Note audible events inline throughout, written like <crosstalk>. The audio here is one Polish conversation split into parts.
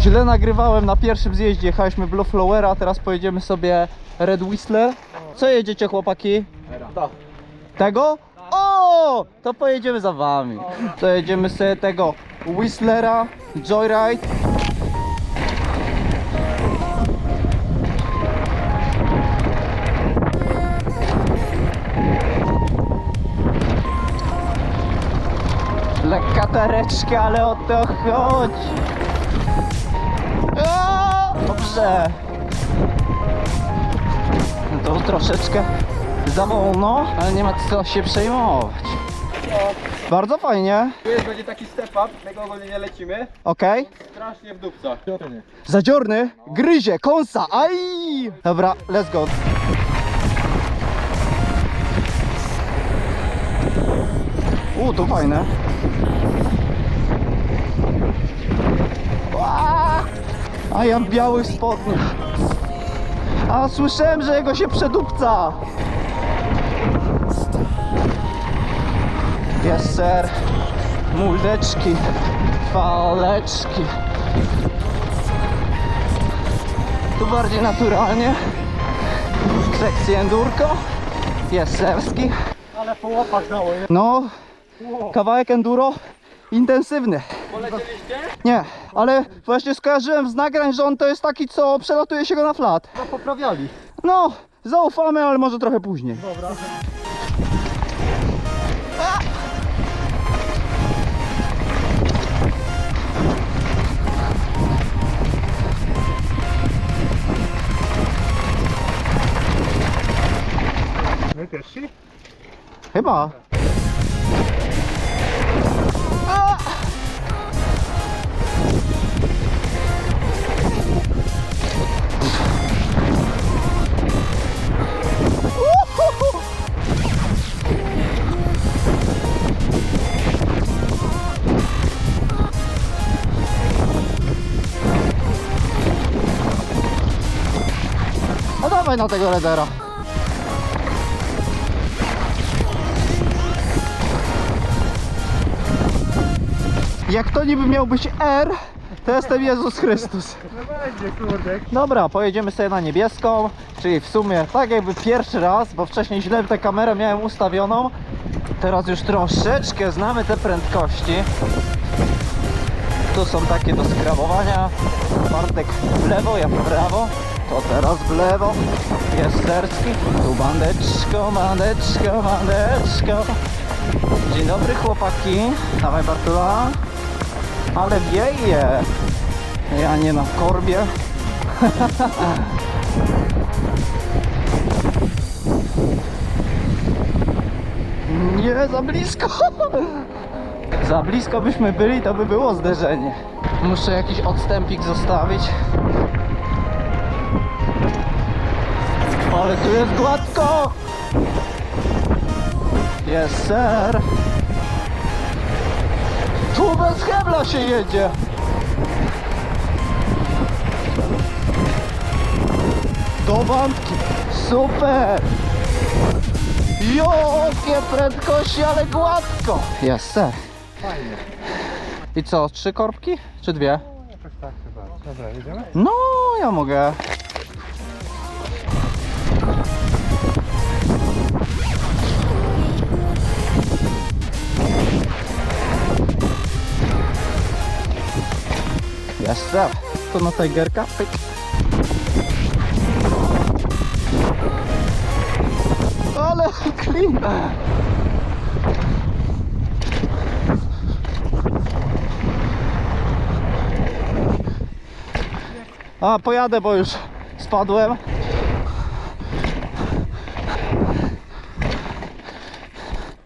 Źle nagrywałem na pierwszym zjeździe, jechaliśmy Blue Flowera, teraz pojedziemy sobie Red Whistler. Co jedziecie chłopaki? Tego? O! To pojedziemy za wami. To jedziemy sobie tego Whistlera, Joyride. Lekka tareczka, ale o to chodzi. Dobrze. To troszeczkę za wolno, ale nie ma co się przejmować. Bardzo fajnie. Tu jest będzie taki step up, my go ogólnie nie lecimy. Okej. Strasznie w dupca. Zadziorny, gryzie, kąsa, aj! Dobra, let's go. U, to fajne. Ła! A ja w białych spodniach. A słyszałem, że jego się przedupca. Jest ser. Muldeczki, faleczki. Tu bardziej naturalnie. Sekcja endurko. Jest serski. Ale po łapach dało, nie? No, kawałek enduro intensywny. Polecieliście? Nie, ale właśnie skojarzyłem z nagrań, że on to jest taki, co przelatuje się go na flat. No poprawiali. No, zaufamy, ale może trochę później. Dobra. My pierwsi? Chyba. Tego redera. Jak to niby miał być R, to jestem Jezus Chrystus. No będzie. Dobra, pojedziemy sobie na niebieską, czyli w sumie tak jakby pierwszy raz, bo wcześniej źle tę kamerę miałem ustawioną. Teraz już troszeczkę znamy te prędkości. Tu są takie do skrabowania. Bartek w lewo, ja w prawo. To teraz w lewo. Jest serski. Tu bandeczko, bandeczko, bandeczko. Dzień dobry chłopaki. Dawaj Bartula. Ale wieje. Ja nie na korbie. <laughs> Nie, za blisko. <laughs> Za blisko byśmy byli, to by było zderzenie. Muszę jakiś odstępik zostawić. Ale tu jest gładko. Jest ser. Tu bez hebla się jedzie. Do wandki. Super. Jakie prędkości, ale gładko. Jest ser. Fajnie. I co, trzy korbki? Czy dwie? Jakoś tak chyba. Dobra, jedziemy? No, ja mogę. Jeszcze. To na Tigerka. Ale clean. A, pojadę, bo już spadłem.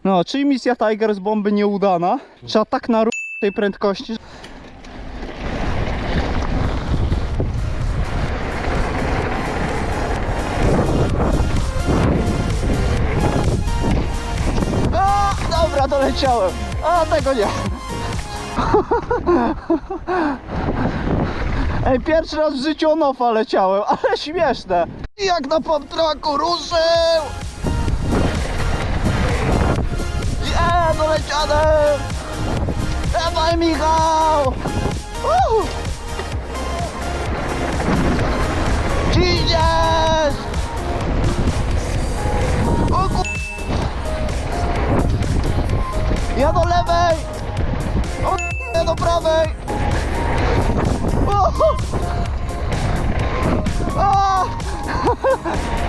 No, czyli misja Tiger z bomby nieudana. Trzeba tak na tej prędkości. poleciałem. A tego nie. Ej, pierwszy raz w życiu onofa leciałem, ale śmieszne. I jak na poptraku ruszył! Je, doleciane! No Dawaj Michał! Uh! Ciśniesz! Ja do lewej! O ja do prawej! O! <laughs> O!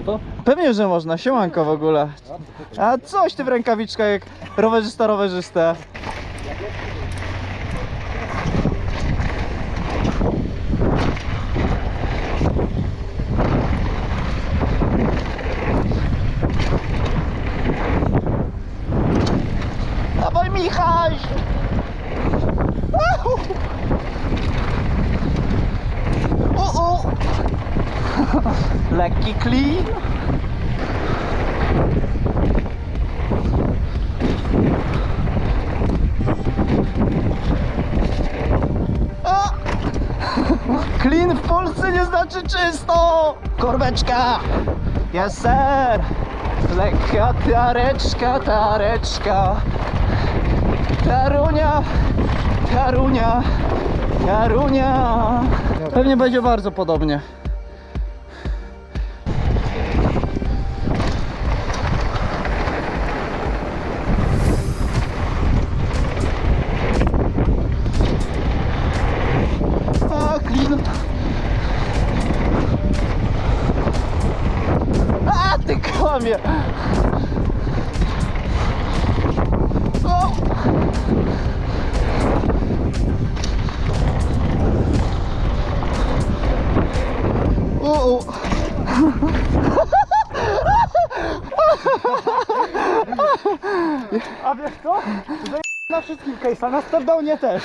Foto? Pewnie, że można, siemanko w ogóle. A coś ty w rękawiczkach jak rowerzysta rowerzysta. Dawaj! Au! O, o! Lekki clean. A! <laughs> Clean w Polsce nie znaczy czysto! Korbeczka! Yes sir! Lekka tareczka, tareczka Tarunia, tarunia, tarunia Pewnie będzie bardzo podobnie ty kłamie. O. O, o. A wiesz co? Zaj- Na wszystkim case'a, na stardownie też.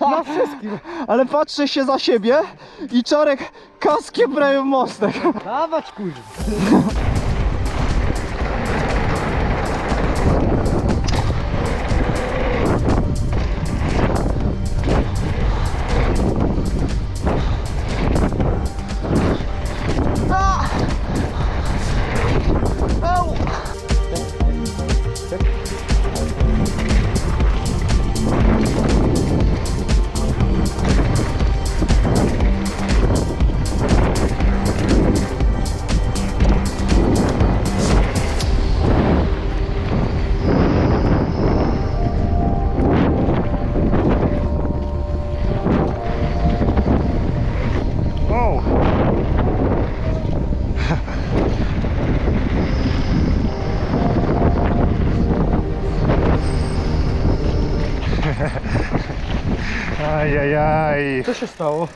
Na wszystkim. Ale patrzę się za siebie i czarek kaskiem prawie w mostek. Dawać kurwa. Co się stało?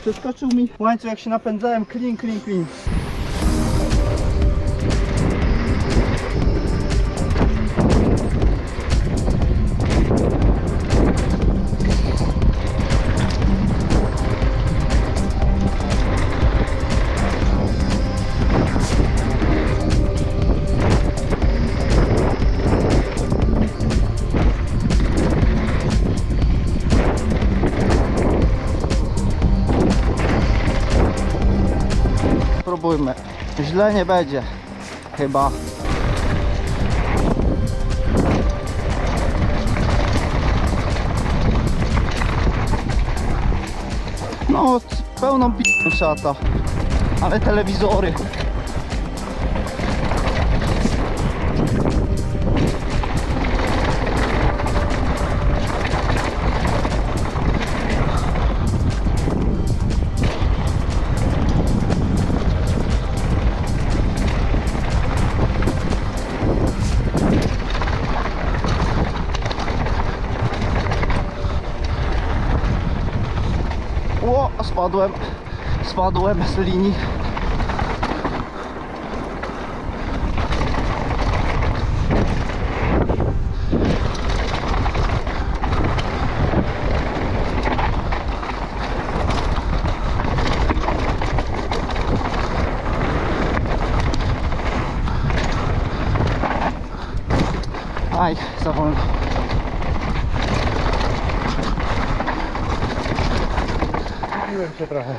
Przeskoczył mi łańcuch jak się napędzałem, klin, klin, klin. Spróbujmy. Źle nie będzie. Chyba. No, pełną p*** szata. Ale telewizory. Spadłem. Spadłem z linii. Się trochę.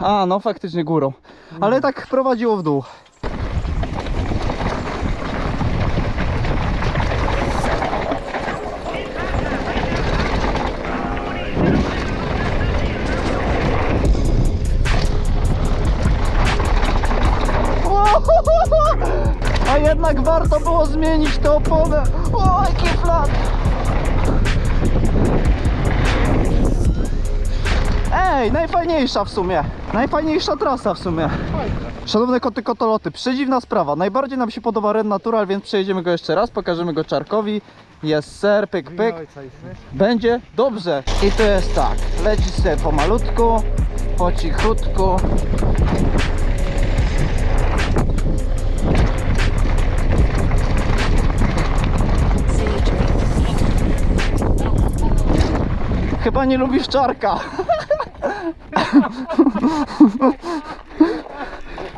A, no faktycznie górą. Ale tak prowadziło w dół. <laughs> A jednak warto było zmienić tę oponę. O, jaki flat! Ej, najfajniejsza w sumie. Najfajniejsza trasa w sumie. Szanowne koty kotoloty, przedziwna sprawa. Najbardziej nam się podoba Ren Natural, więc przejedziemy go jeszcze raz, pokażemy go Czarkowi. Jest ser, pyk, pyk. Będzie dobrze. I to jest tak. Leci sobie pomalutku, po cichutku. Chyba nie lubisz czarka. <laughs>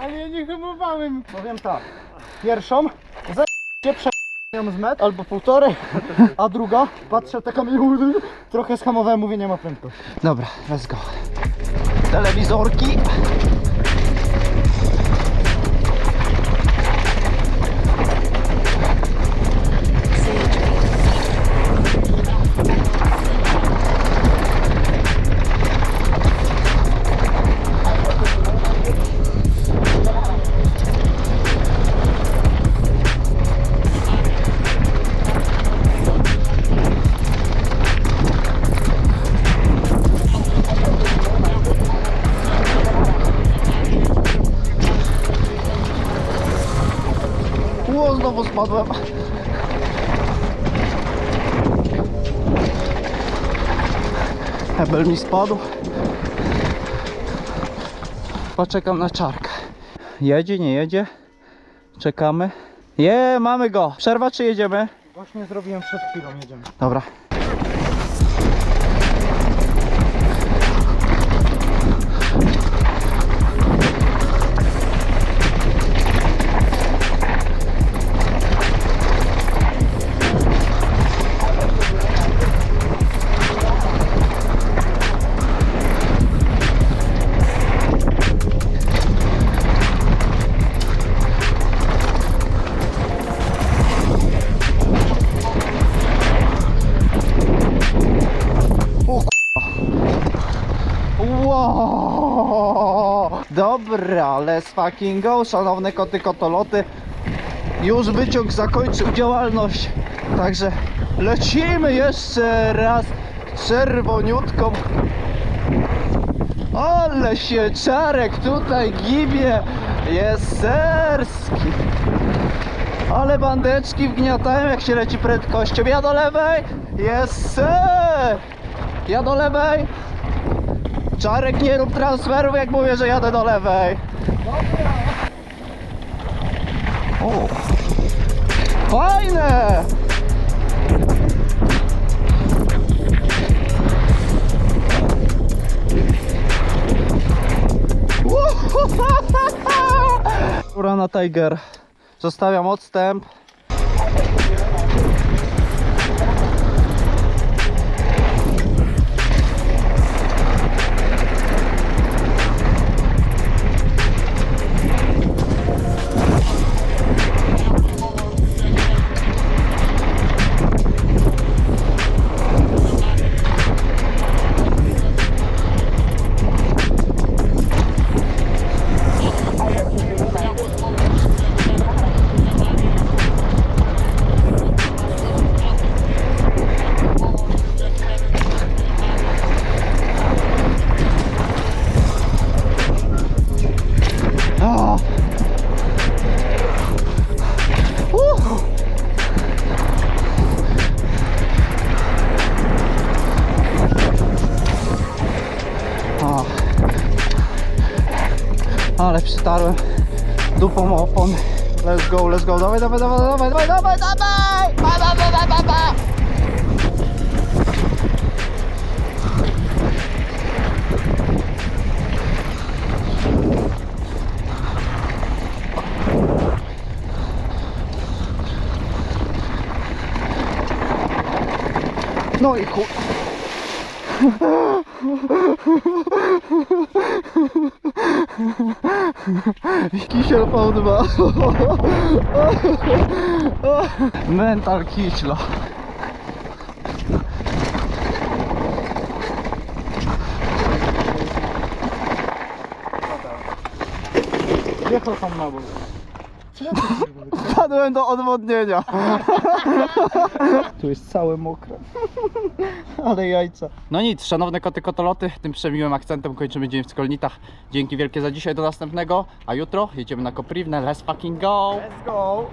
Ale ja nie hamowałem. Powiem tak. Pierwszą się prze ją z metr albo półtorej, a druga patrzę taka mi trochę schamowałem, mówię nie ma prędkości. Dobra, let's go. Telewizorki. Spadłem. Hebel mi spadł. Poczekam na czarkę. Jedzie, nie jedzie? Czekamy. Je, mamy go. Przerwa czy jedziemy? Właśnie zrobiłem przed chwilą, jedziemy. Dobra. Dobra, let's fucking go, szanowne koty kotoloty. Już wyciąg zakończył działalność. Także lecimy jeszcze raz czerwoniutką. Ale się czarek tutaj gibie. Jest serski. Ale bandeczki wgniatają jak się leci prędkością. Ja do lewej. Jest ser. Ja do lewej. Czarek nie rób transferów jak mówię, że jadę do lewej. O. Fajne! Urana Tiger. Zostawiam odstęp. Let's go, let's go. Dawaj, dawaj, dawaj, dawaj, dawaj, dawaj, dawaj! Dawaj, dawaj, dawaj, dawaj! No i kur... Kisiel V2. Mental kiślo. Wjechał tam na bok. Wpadłem do odwodnienia. Tu jest całe mokre. Ale jajca. No nic, szanowne koty kotoloty, tym przemiłym akcentem kończymy dzień w Skolnitach. Dzięki wielkie za dzisiaj, do następnego. A jutro jedziemy na Kopriwnę, let's fucking go! Let's go.